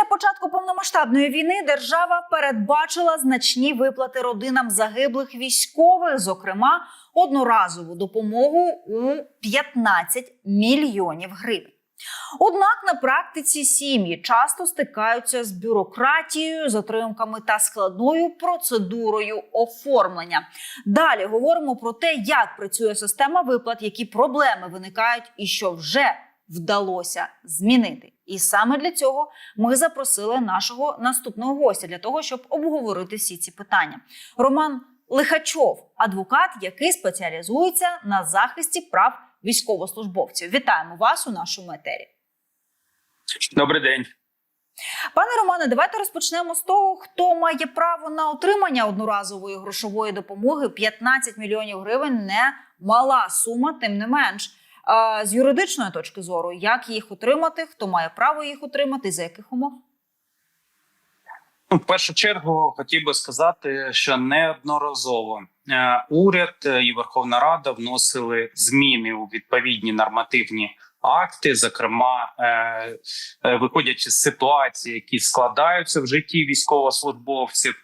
Після початку повномасштабної війни держава передбачила значні виплати родинам загиблих військових, зокрема одноразову допомогу у 15 мільйонів гривень. Однак на практиці сім'ї часто стикаються з бюрократією, затримками та складною процедурою оформлення. Далі говоримо про те, як працює система виплат, які проблеми виникають і що вже вдалося змінити. І саме для цього ми запросили нашого наступного гостя для того, щоб обговорити всі ці питання. Роман Лихачов, адвокат, який спеціалізується на захисті прав військовослужбовців. Вітаємо вас у нашому етері. Добрий день. Пане Романе, давайте розпочнемо з того, хто має право на отримання одноразової грошової допомоги. 15 мільйонів гривень не мала сума, тим не менш. З юридичної точки зору, як їх отримати, хто має право їх отримати, і за яких умов? Ну, в першу чергу хотів би сказати, що неодноразово е, уряд е, і Верховна Рада вносили зміни у відповідні нормативні акти, зокрема, е, виходячи з ситуації, які складаються в житті військовослужбовців.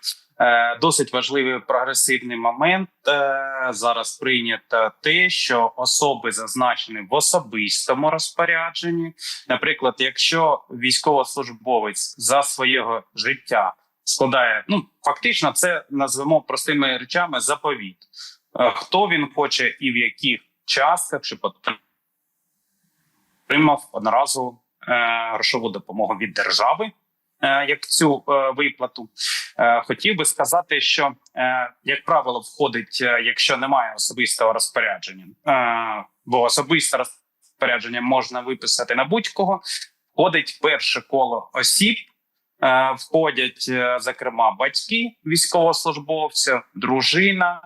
Е, Досить важливий прогресивний момент е, зараз прийнято те, що особи зазначені в особистому розпорядженні. Наприклад, якщо військовослужбовець за свого життя складає, ну фактично, це назвемо простими речами заповіт. Е, Хто він хоче і в яких частках чи отримав одноразову грошову допомогу від держави. Е, Як цю е, виплату. Е, хотів би сказати, що як правило входить, якщо немає особистого розпорядження, бо особисте розпорядження можна виписати на будь-кого. Входить перше коло осіб, входять зокрема батьки військовослужбовця, дружина,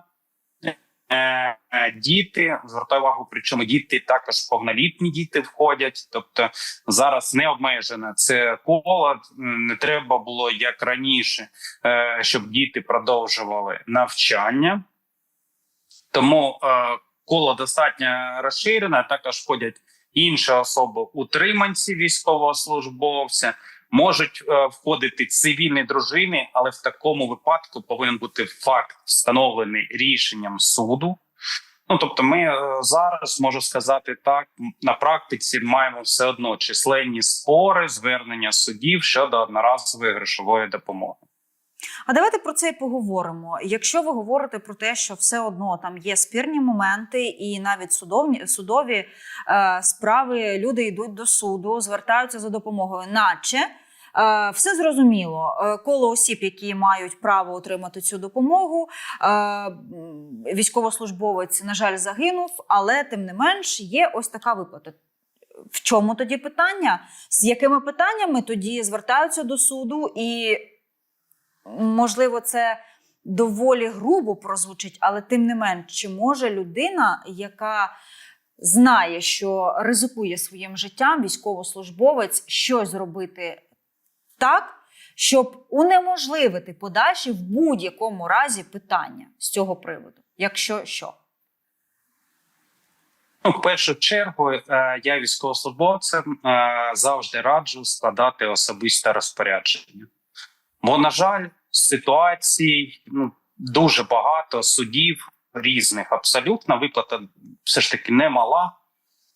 діти. Звертаю увагу, причому діти також повнолітні діти входять. Тобто зараз не обмежено це коло. Не треба було як раніше, е, щоб діти продовжували навчання. Тому е, коло достатньо розширене. Також входять інші особи, утриманці військовослужбовця. Можуть е, входити цивільні дружини, але в такому випадку повинен бути факт встановлений рішенням суду. Ну тобто, ми е, зараз можу сказати так, на практиці маємо все одно численні спори, звернення судів щодо одноразової грошової допомоги. А давайте про це і поговоримо. Якщо ви говорите про те, що все одно там є спірні моменти, і навіть судовні судові е, справи люди йдуть до суду, звертаються за допомогою, наче все зрозуміло. Е, коло осіб, які мають право отримати цю допомогу, е, військовослужбовець, на жаль, загинув, але тим не менш є ось така виплата. В чому тоді питання? З якими питаннями тоді звертаються до суду і можливо, це доволі грубо прозвучить, але тим не менш, чи може людина, яка знає, що ризикує своїм життям, військовослужбовець, щось зробити так, щоб унеможливити подальші в будь-якому разі питання з цього приводу, якщо що? Ну, в першу чергу, е, я військовослужбовцям е, завжди раджу складати особисте розпорядження. Бо, на жаль, ситуацій ну, дуже багато судів різних. Абсолютно виплата все ж таки немала.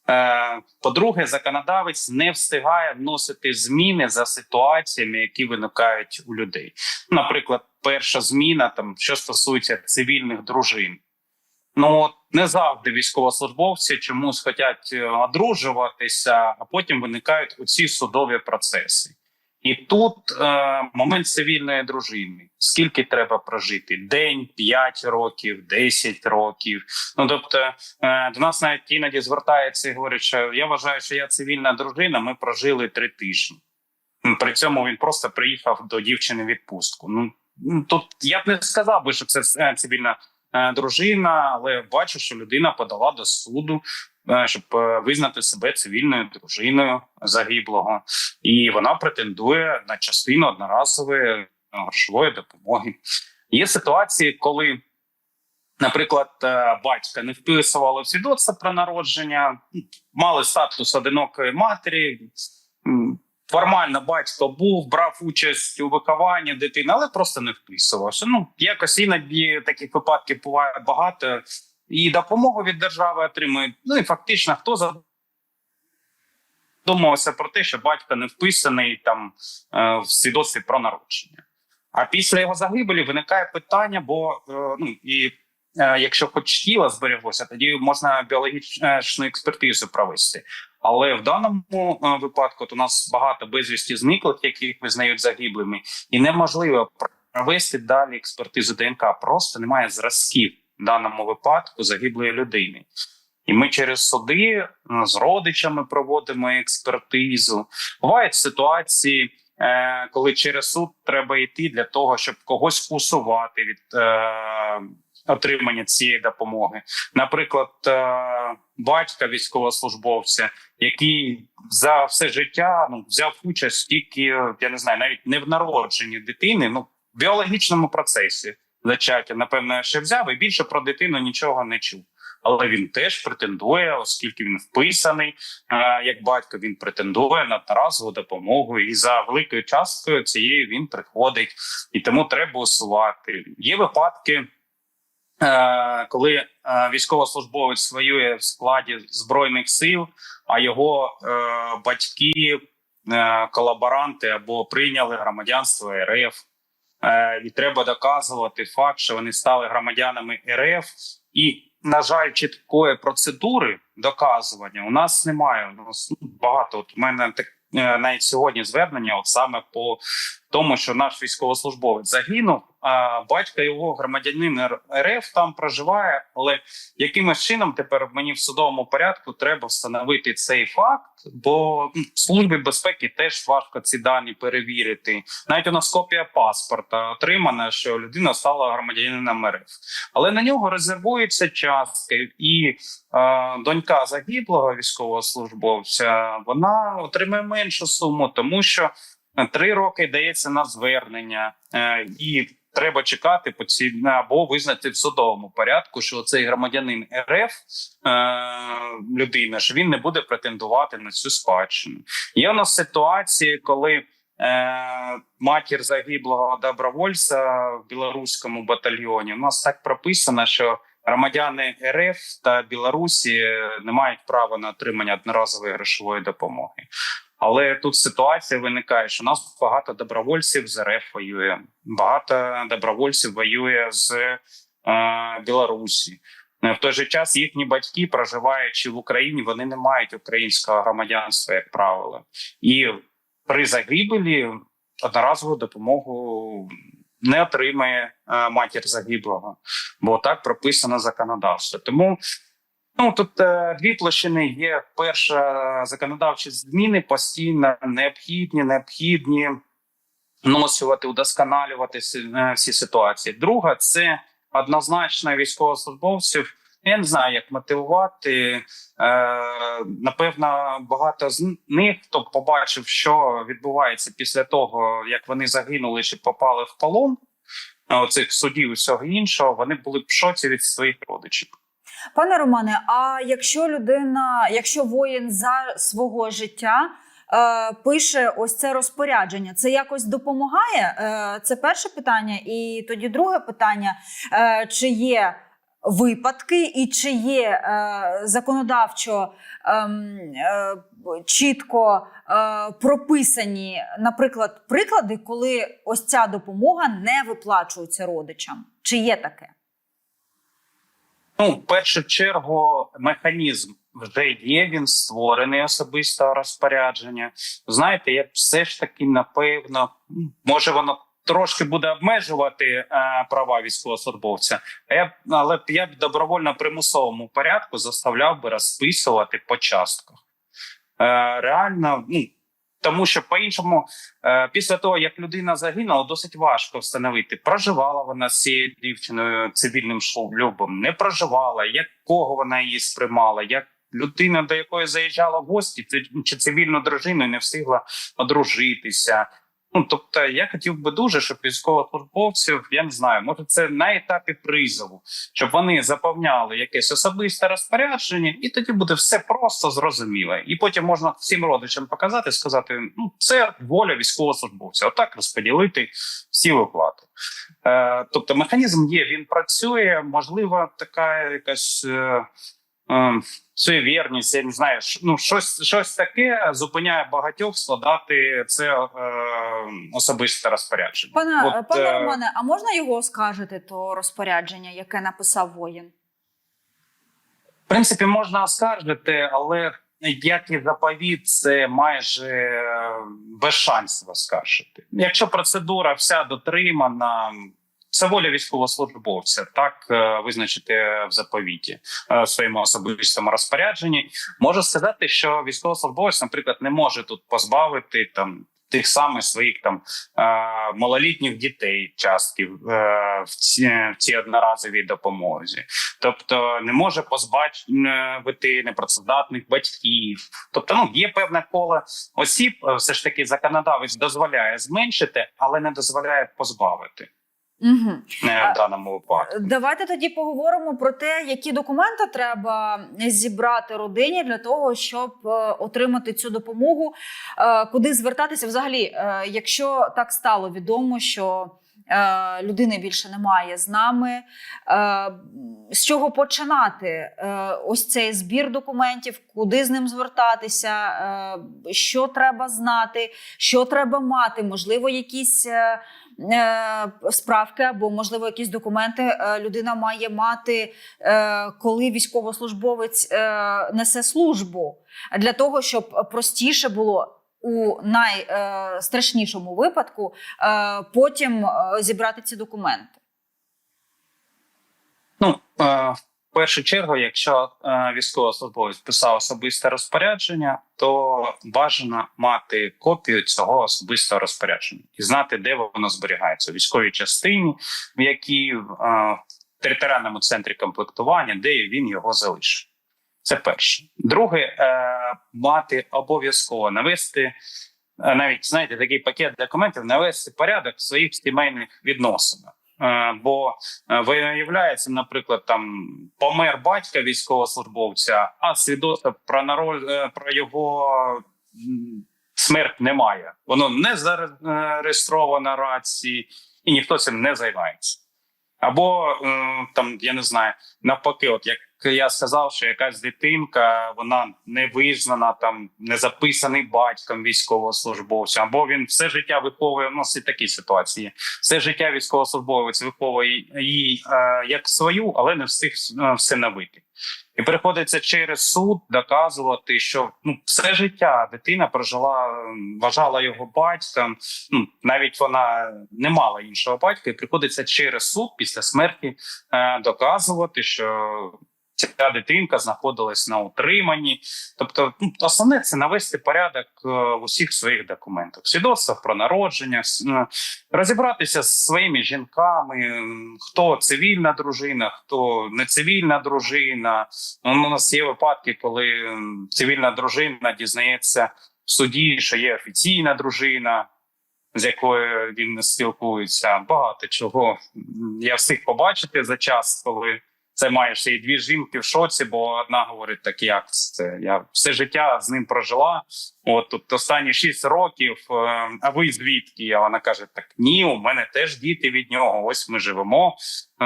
Е, По-друге, законодавець не встигає вносити зміни за ситуаціями, які виникають у людей. Наприклад, перша зміна, там що стосується цивільних дружин. Ну от не завжди військовослужбовці чомусь хочуть е, одружуватися, а потім виникають оці судові процеси. І тут е, момент цивільної дружини: скільки треба прожити? День, 5 років, 10 років. Ну тобто е, до нас навіть іноді звертається і говорить, що я вважаю, що я цивільна дружина. Ми прожили три тижні. При цьому він просто приїхав до дівчини в відпустку. Ну тут я б не сказав би, що це е, цивільна е, дружина, але бачу, що людина подала до суду щоб е, визнати себе цивільною дружиною загиблого, і вона претендує на частину одноразової е, грошової допомоги. Є ситуації, коли, наприклад, е, батька не вписували в свідоцтво про народження, мали статус одинокої матері. формально батько був, брав участь у вихованні дитини, але просто не вписувався. Ну якось іноді таких випадків буває багато, і допомогу від держави отримують. Ну і фактично, хто задумався про те, що батько не вписаний там е, в свідоцтві про народження. А після його загибелі виникає питання, бо е, ну і е, якщо хоч тіло збереглося, тоді можна біологічну експертизу провести. Але в даному випадку от у нас багато безвісті зниклих, яких визнають загиблими, і неможливо провести далі експертизу ДНК. Просто немає зразків даному випадку загиблої людини. І ми через суди е, з родичами проводимо експертизу. Бувають ситуації, е, коли через суд треба йти для того, щоб когось усувати від е, отримання цієї допомоги. Наприклад, батька військовослужбовця, який за все життя ну, взяв участь тільки, я не знаю, навіть не в народженні дитини, ну в біологічному процесі зачаття, напевно, ще взяв і більше про дитину нічого не чув. Але він теж претендує, оскільки він вписаний е, як батько, він претендує на одноразову допомогу, і за великою часткою цієї він приходить, і тому треба усувати. Є випадки, е, коли е, військовослужбовець воює в складі збройних сил, а його батьки, колаборанти або прийняли громадянство РФ. Е, і треба доказувати факт, що вони стали громадянами РФ, і на жаль, чіткої процедури доказування у нас немає. У нас ну, багато. От у мене так е, навіть сьогодні звернення, от саме по тому, що наш військовослужбовець загинув, а батько його громадянин РФ там проживає. Але якимось чином тепер мені в судовому порядку треба встановити цей факт, бо службі безпеки теж важко ці дані перевірити. Навіть у нас копія паспорта отримана, що людина стала громадянином РФ, але на нього резервуються частки, і е, донька загиблого військовослужбовця вона отримає меншу суму, тому що три роки дається на звернення, е, і треба чекати по ці або визнати в судовому порядку, що цей громадянин РФ е, людина, що він не буде претендувати на цю спадщину. Є у нас ситуації, коли е, матір загиблого добровольця в білоруському батальйоні. У нас так прописано, що громадяни РФ та Білорусі не мають права на отримання одноразової грошової допомоги. Але тут ситуація виникає, що у нас багато добровольців з РФ воює, багато добровольців воює з е, Білорусі. Е, В той же час їхні батьки, проживаючи в Україні, вони не мають українського громадянства, як правило, і при загибелі одноразову допомогу не отримає е, матір загиблого, бо так прописано законодавство. Тому ну тут е, дві площини є. Перша законодавчі зміни постійно необхідні, необхідні вносувати, удосконалювати си- е, всі ситуації. Друга це однозначно військовослужбовців. Я не знаю, як мотивувати. Е, напевно, багато з них, хто побачив, що відбувається після того, як вони загинули чи попали в полон, е, оцих судів і всього іншого, вони були в шоці від своїх родичів. Пане Романе, а якщо людина, якщо воїн за свого життя е, пише ось це розпорядження, це якось допомагає? Е, це перше питання. І тоді друге питання: е, чи є випадки, і чи є е, законодавчо ем, е, чітко е, прописані, наприклад, приклади, коли ось ця допомога не виплачується родичам? Чи є таке? Ну, в першу чергу, механізм вже є. Він створений особистого розпорядження. Знаєте, я все ж таки напевно, може воно трошки буде обмежувати е, права військовослужбовця. А я але я б добровольно примусовому порядку заставляв би розписувати по частках. Е, реально, ну тому що по-іншому, е, після того як людина загинула, досить важко встановити, проживала вона з цією дівчиною цивільним шлюбом, не проживала, якого вона її сприймала, як людина, до якої заїжджала в гості, чи цивільну дружину не встигла одружитися. Ну тобто, я хотів би дуже, щоб військовослужбовців, я не знаю, може це на етапі призову, щоб вони заповняли якесь особисте розпорядження, і тоді буде все просто зрозуміло. І потім можна всім родичам показати, сказати: ну це воля військовослужбовця. Отак розподілити всі виплати. Е, тобто, механізм є, він працює. Можливо, така якась. Е, е, суєвірність, я не знаю, ну щось, щось таке зупиняє багатьох складати це е, особисте розпорядження. Пане, От, пане е, Романе, а можна його оскаржити, то розпорядження, яке написав воїн? В принципі, можна оскаржити, але як і заповіт, це майже е, без шансів оскаржити. Якщо процедура вся дотримана, це воля військовослужбовця, так е, визначити в заповіті е, в своєму особистому розпорядженні. Можу сказати, що військовослужбовець, наприклад, не може тут позбавити там. Тих самих своїх там е, малолітніх дітей частків е, в ці, в цій одноразовій допомозі, тобто не може позбавити непрацездатних батьків. Тобто, ну є певне коло осіб, все ж таки законодавець дозволяє зменшити, але не дозволяє позбавити Угу. е, в даному випадку. Давайте тоді поговоримо про те, які документи треба зібрати родині для того, щоб е, отримати цю допомогу, Е, куди звертатися взагалі, е, якщо так стало відомо, що людини більше немає з нами. З чого починати? Ось цей збір документів, куди з ним звертатися, що треба знати, що треба мати, можливо, якісь. Е, справки або, можливо, якісь документи е, людина має мати, е, коли військовослужбовець несе службу, для того, щоб простіше було. У найстрашнішому випадку потім зібрати ці документи. Ну в першу чергу, якщо е, військовослужбовець писав особисте розпорядження, то бажано мати копію цього особистого розпорядження і знати, де воно зберігається у військовій частині, в якій е, в територіальному центрі комплектування, де він його залишив. Це перше. Друге, е, мати обов'язково навести. Навіть знаєте, такий пакет документів навести порядок в своїх сімейних відносинах. Е, Бо е, виявляється, наприклад, там помер батька військовослужбовця, а свідоцтва про народ е, про його смерть немає. Воно не зареєстровано рації, і ніхто цим не займається. Або там я не знаю, навпаки, от як я сказав, що якась дитинка вона не визнана, там не записаний батьком військовослужбовця, або він все життя виховує. У нас і такі ситуації. Все життя військовослужбовець виховує її е, як свою, але не встиг е, всиновити. І приходиться через суд доказувати, що ну все життя дитина прожила, вважала його батьком. Ну навіть вона не мала іншого батька, і приходиться через суд після смерті е, доказувати, що ця дитинка знаходилась на утриманні. Тобто, ну, основне це навести порядок е, в усіх своїх документах, свідоцтвах про народження, е, розібратися з своїми жінками, хто цивільна дружина, хто не цивільна дружина. Ну, у нас є випадки, коли цивільна дружина дізнається в суді, що є офіційна дружина. З якою він не спілкується, багато чого я встиг побачити за час, коли займаєшся і дві жінки в шоці, бо одна говорить так, як це я все життя з ним прожила. От тут останні шість років. е, А ви звідки? А вона каже: Так ні, у мене теж діти від нього. Ось ми живемо е,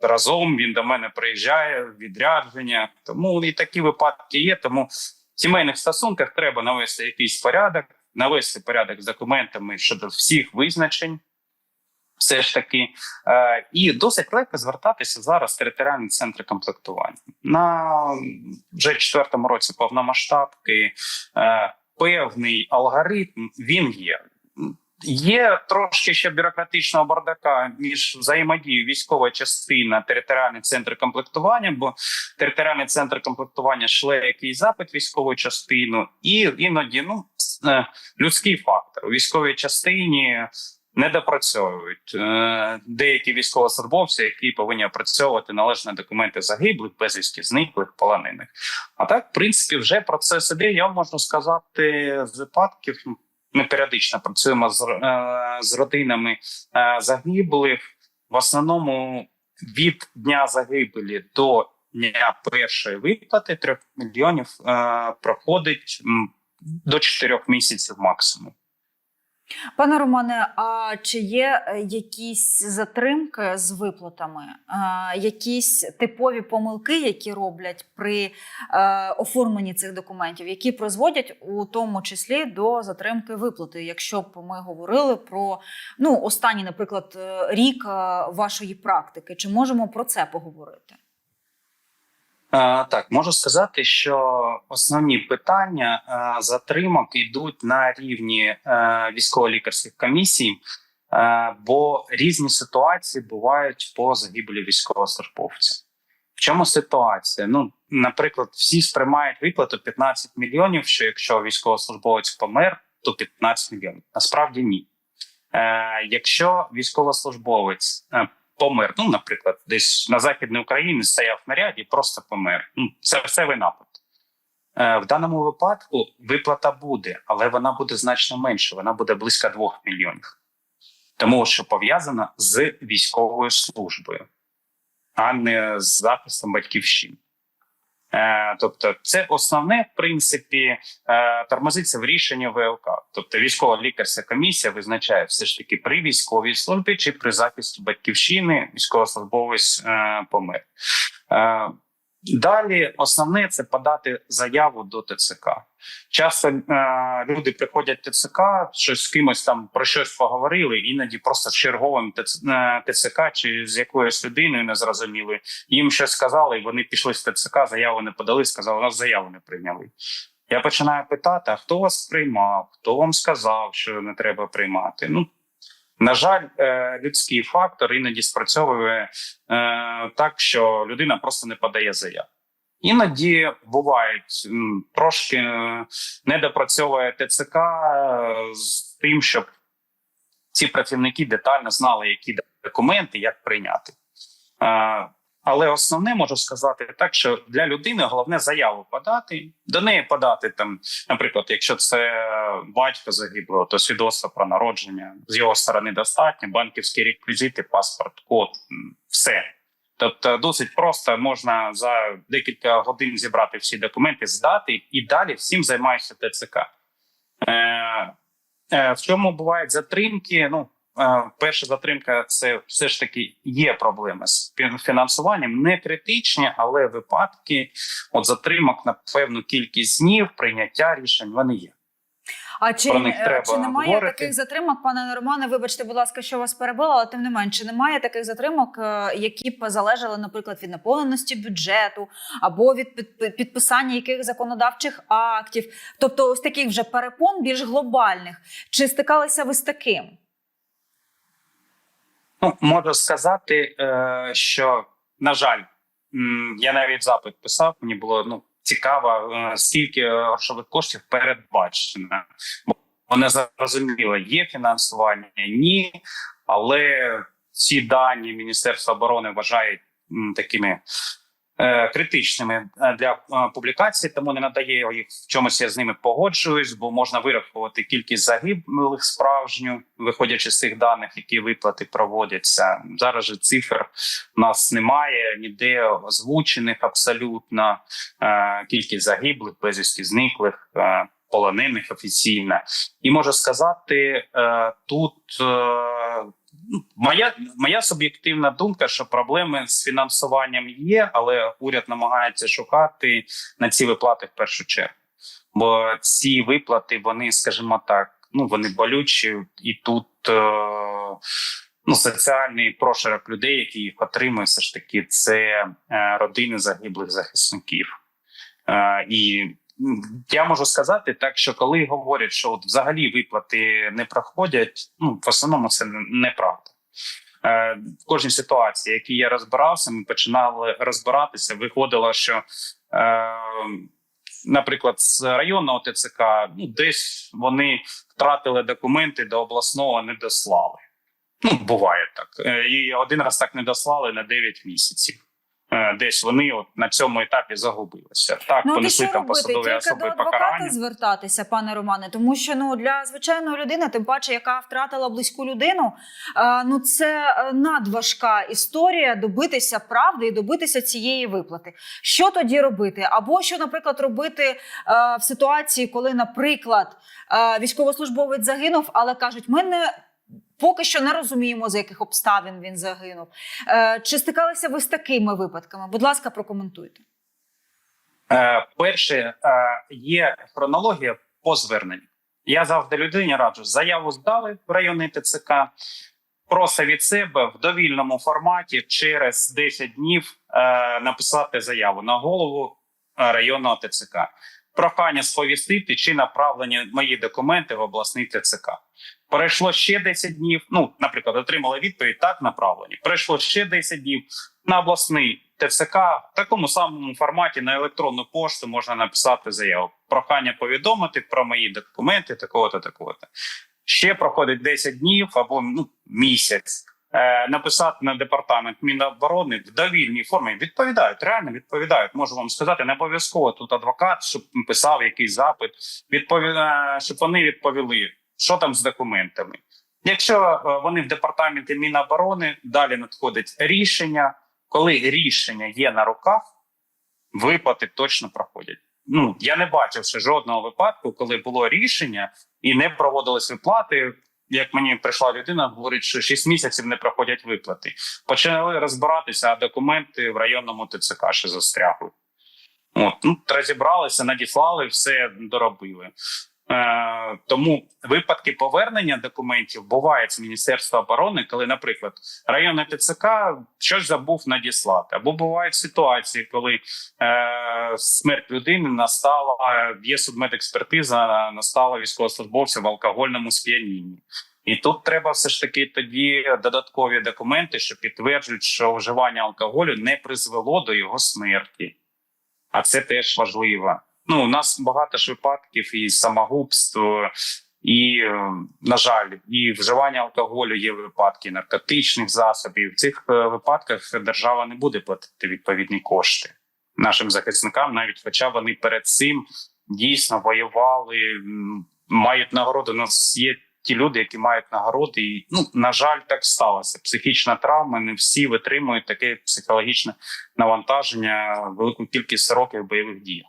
разом. Він до мене приїжджає відрядження. Тому і такі випадки є. Тому в сімейних стосунках треба навести якийсь порядок, навести порядок з документами щодо всіх визначень. Все ж таки, е, і досить легко звертатися зараз в територіальні центри комплектування на вже четвертому році повномасштабки. Е, певний алгоритм він є. Є трошки ще бюрократичного бардака між взаємодією військова частина, територіальний центр комплектування, бо територіальний центр комплектування шле якийсь запит військову частину, і іноді ну е, людський фактор у військовій частині не допрацьовують е, деякі військовослужбовці, які повинні опрацьовувати належні документи загиблих, безвісті зниклих, полонених. А так, в принципі, вже процес іде. Я можу сказати з випадків. ми періодично працюємо з, е, з родинами е, загиблих. В основному від дня загибелі до дня першої виплати 3 мільйонів проходить до 4 місяців максимум. Пане Романе, а чи є е, якісь затримки з виплатами, Е, якісь типові помилки, які роблять при е, оформленні цих документів, які призводять у тому числі до затримки виплати? Якщо б ми говорили про ну останній, наприклад, рік вашої практики, чи можемо про це поговорити? Так, можу сказати, що основні питання затримок йдуть на рівні е, військово-лікарських комісій, е, бо різні ситуації бувають по загибелі військовослужбовця. В чому ситуація? Ну, наприклад, всі сприймають виплату 15 мільйонів. Що якщо військовослужбовець помер, то 15 мільйонів. Насправді ні. Е, якщо військовослужбовець помер. Ну, наприклад, десь на західній Україні стояв наряд і просто помер. Ну, це все напад. Е, в даному випадку виплата буде, але вона буде значно менше. Вона буде близько 2 мільйонів. Тому що пов'язана з військовою службою, а не з захистом батьківщини. Е, тобто, це основне, в принципі, е, тормозиться в рішенні ВЛК. Тобто, військова лікарська комісія визначає все ж таки при військовій службі чи при захисті батьківщини військовослужбовець е, помер. Далі основне це подати заяву до ТЦК. Часто е, люди приходять в ТЦК, щось з кимось там про щось поговорили, іноді просто з черговим е, ТЦК чи з якоюсь людиною не зрозуміли. Їм щось сказали, і вони пішли з ТЦК, заяву не подали, сказали, нас заяву не прийняли. Я починаю питати: а хто вас приймав? Хто вам сказав, що не треба приймати? Ну на жаль, е, людський фактор іноді спрацьовує е, так, що людина просто не подає заяву. Іноді бувають трошки е, недопрацьовує ТЦК з тим, щоб ці працівники детально знали, які документи, як прийняти. Але основне можу сказати так, що для людини головне заяву подати, до неї подати там, наприклад, якщо це батько загиблого, то свідоцтво про народження з його сторони достатньо, банківські реквізити, паспорт, код, все. Тобто, досить просто можна за декілька годин зібрати всі документи, здати і далі всім займається ТЦК. Е, е, в чому бувають затримки? Ну, перша затримка це все ж таки є проблеми з фін- фінансуванням, не критичні, але випадки от затримок на певну кількість днів прийняття рішень вони є. А чи, Про них е, треба чи немає говорити. таких затримок, пане Романе? Вибачте, будь ласка, що вас перебила, але тим не менше, чи немає таких затримок, е, які б залежали, наприклад, від наповненості бюджету або від під- підписання яких законодавчих актів, тобто ось таких вже перепон більш глобальних. Чи стикалися ви з таким? Ну, можу сказати, е, що на жаль, я навіть запит писав. Мені було ну цікаво, е, скільки грошових коштів передбачено. Вони зрозуміло, є фінансування, ні, але ці дані Міністерства оборони вважають такими. Е, Критичними е, для е, публікації, тому не надає їх в чомусь. Я з ними погоджуюсь, бо можна вирахувати кількість загиблих справжню, виходячи з цих даних, які виплати проводяться. Зараз же цифр у нас немає ніде озвучених абсолютно кількість загиблих, безвісті зниклих, полонених офіційно. І можу сказати, тут моя, моя суб'єктивна думка, що проблеми з фінансуванням є, але уряд намагається шукати на ці виплати в першу чергу. Бо ці виплати, вони, скажімо так, ну вони болючі, і тут е, ну, соціальний прошарок людей, які їх отримують, все ж таки, це е, родини загиблих захисників. Е, і я можу сказати так, що коли говорять, що от взагалі виплати не проходять, ну в основному це неправда. Е, В кожній ситуації, в якій я розбирався, ми починали розбиратися. Виходило, що, е, наприклад, з районного ТЦК ну, десь вони втратили документи до обласного, не дослали. Ну, буває так. Е, І один раз так не дослали на 9 місяців. Е, десь вони от на цьому етапі загубилися. Так, Ну, понесли там посадові Тільки особи до покарання. звертатися, пане Романе, тому що ну для звичайної людини, тим паче, яка втратила близьку людину, е, ну це е, надважка історія добитися правди і добитися цієї виплати. Що тоді робити? Або що, наприклад, робити в ситуації, коли, наприклад, військовослужбовець загинув, але кажуть, ми не. Поки що не розуміємо, за яких обставин він загинув. Е, чи стикалися ви з такими випадками? Будь ласка, прокоментуйте. Е, перше, е, є хронологія по зверненню. Я завжди людині раджу заяву здали в районний ТЦК. Просто від себе в довільному форматі через 10 днів е, написати заяву на голову районного ТЦК. Прохання сповістити чи направлені мої документи в обласний ТЦК. Пройшло ще 10 днів. Ну, наприклад, отримали відповідь так направлені. Пройшло ще 10 днів на обласний ТЦК в такому самому форматі на електронну пошту можна написати заяву. Прохання повідомити про мої документи, такого-то, такого-то. Ще проходить 10 днів або ну, місяць. Е, написати на департамент Міноборони в довільній формі відповідають, реально відповідають. Можу вам сказати, не обов'язково тут адвокат, щоб писав якийсь запит, відпові... е, щоб вони відповіли, що там з документами. Якщо е, вони в департаменті Міноборони, далі надходить рішення. Коли рішення є на руках, виплати точно проходять. Ну я не бачив ще жодного випадку, коли було рішення і не проводились виплати. Як мені прийшла людина, говорить, що 6 місяців не проходять виплати. Почали розбиратися, а документи в районному ТЦК ще застрягли. От, ну, розібралися, надіслали, все доробили. Е, тому випадки повернення документів бувають з Міністерства оборони, коли, наприклад, районне ТЦК щось забув надіслати, або бувають ситуації, коли е, смерть людини настала, є судмедекспертиза, настала військовослужбовця в алкогольному сп'янінні. І тут треба все ж таки тоді додаткові документи, що підтверджують, що вживання алкоголю не призвело до його смерті. А це теж важливо. Ну, у нас багато ж випадків і самогубств, і, е, на жаль, і вживання алкоголю є випадки наркотичних засобів. В цих е, випадках держава не буде платити відповідні кошти нашим захисникам, навіть хоча вони перед цим дійсно воювали, мають нагороду. У нас є ті люди, які мають нагороди, і ну на жаль, так сталося. Психічна травма. Не всі витримують таке психологічне навантаження, велику кількість років бойових дій.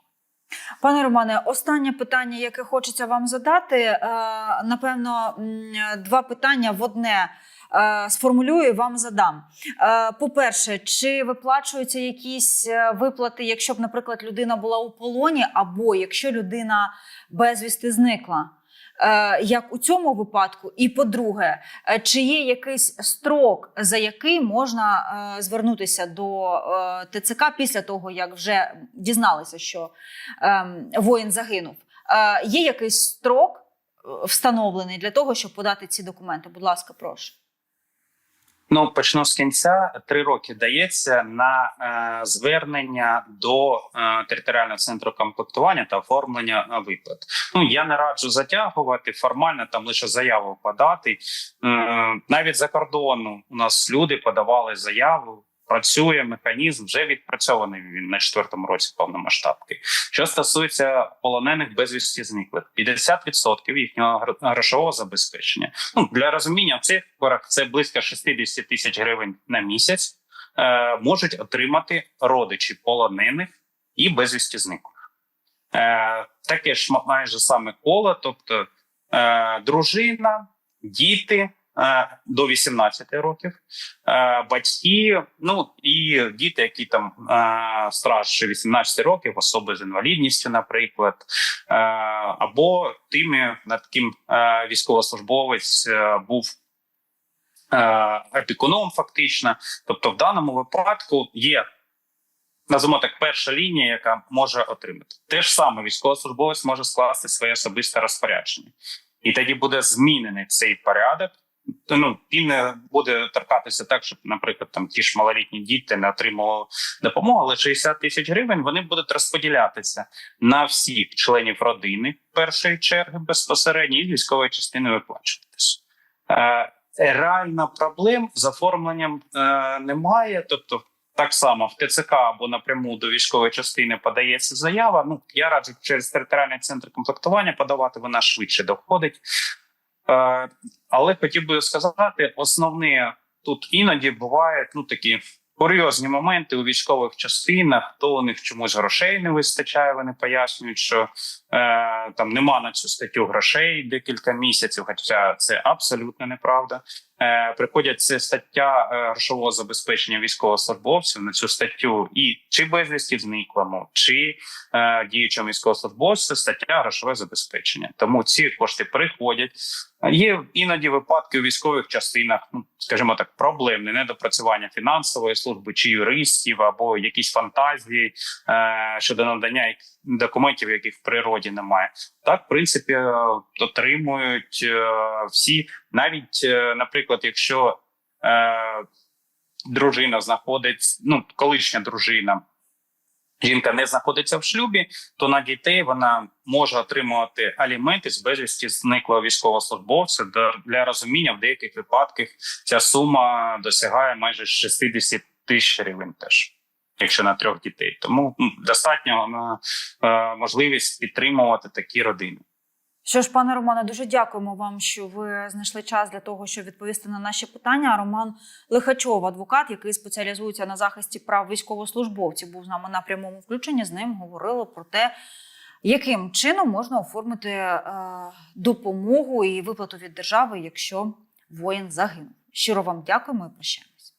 Пане Романе, останнє питання, яке хочеться вам задати, е, напевно, два питання в одне. е, Сформулюю вам задам. Е, По-перше, чи виплачуються якісь виплати, якщо б, наприклад, людина була у полоні, або якщо людина безвісти зникла? Е, Як у цьому випадку? І по-друге, е, чи є якийсь строк, за який можна е, звернутися до ТЦК після того, як вже дізналися, що ем, воїн загинув. Є якийсь строк встановлений для того, щоб подати ці документи? Будь ласка, прошу. Ну почну з кінця. Три роки дається на е, звернення до е, територіального центру комплектування та оформлення е, виплат. Ну я не раджу затягувати формально там лише заяву подати. Е, навіть за кордону у нас люди подавали заяву. Працює механізм, вже відпрацьований він на четвертому році повномасштабки. Що стосується полонених безвісті зниклих, 50% їхнього гро- грошового забезпечення. Ну для розуміння в цифрах це близько 60 тисяч гривень на місяць. Е, можуть отримати родичі полонених і безвісті зниклих. Е, таке ж майже саме коло, тобто е, дружина, діти. Е, До 18 років е, батьки, ну і діти, які там е, старше 18 років, особи з інвалідністю, наприклад, або тими, над ким військовослужбовець був е, опікуном, фактично. Тобто, в даному випадку є. Називаємо так, перша лінія, яка може отримати. Те ж саме військовослужбовець може скласти своє особисте розпорядження, і тоді буде змінений цей порядок ну він не буде торкатися так, щоб, наприклад, там ті ж малолітні діти не отримували допомогу, але 60 тисяч гривень вони будуть розподілятися на всіх членів родини першої черги безпосередньо і військової частини виплачуватися. Е, реально проблем з оформленням е, немає. Тобто, так само в ТЦК або напряму до військової частини подається заява. Ну я раджу через територіальний центр комплектування подавати, вона швидше доходить. Е, але хотів би сказати, основне тут іноді бувають ну такі курйозні моменти у військових частинах. То у них чомусь грошей не вистачає. Вони пояснюють, що е, там нема на цю статтю грошей декілька місяців. Хоча це абсолютно неправда. Е, приходять це стаття е, грошового забезпечення військовослужбовців на цю статтю, і чи безвісті зниклому, чи е, діючому військовослужбовцю стаття грошове забезпечення. Тому ці кошти приходять. Є іноді випадки у військових частинах, ну скажімо так, проблемне недопрацювання фінансової служби чи юристів або якісь фантазії е, щодо надання документів, яких в природі немає. Так, в принципі, е, отримують е, всі, навіть, е, наприклад, якщо е, дружина знаходиться, ну колишня дружина. Жінка не знаходиться в шлюбі, то на дітей вона може отримувати аліменти з безвісті зниклого військовослужбовця. Для розуміння в деяких випадках ця сума досягає майже 60 тисяч гривень теж, якщо на трьох дітей. Тому достатньо на е, можливість підтримувати такі родини. Що ж, пане Романе, дуже дякуємо вам, що ви знайшли час для того, щоб відповісти на наші питання. Роман Лихачов, адвокат, який спеціалізується на захисті прав військовослужбовців, був з нами на прямому включенні. З ним говорили про те, яким чином можна оформити е, допомогу і виплату від держави, якщо воїн загинув. Щиро вам дякуємо і прощаємось.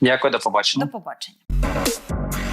Дякую, до побачення. До побачення. Yeah.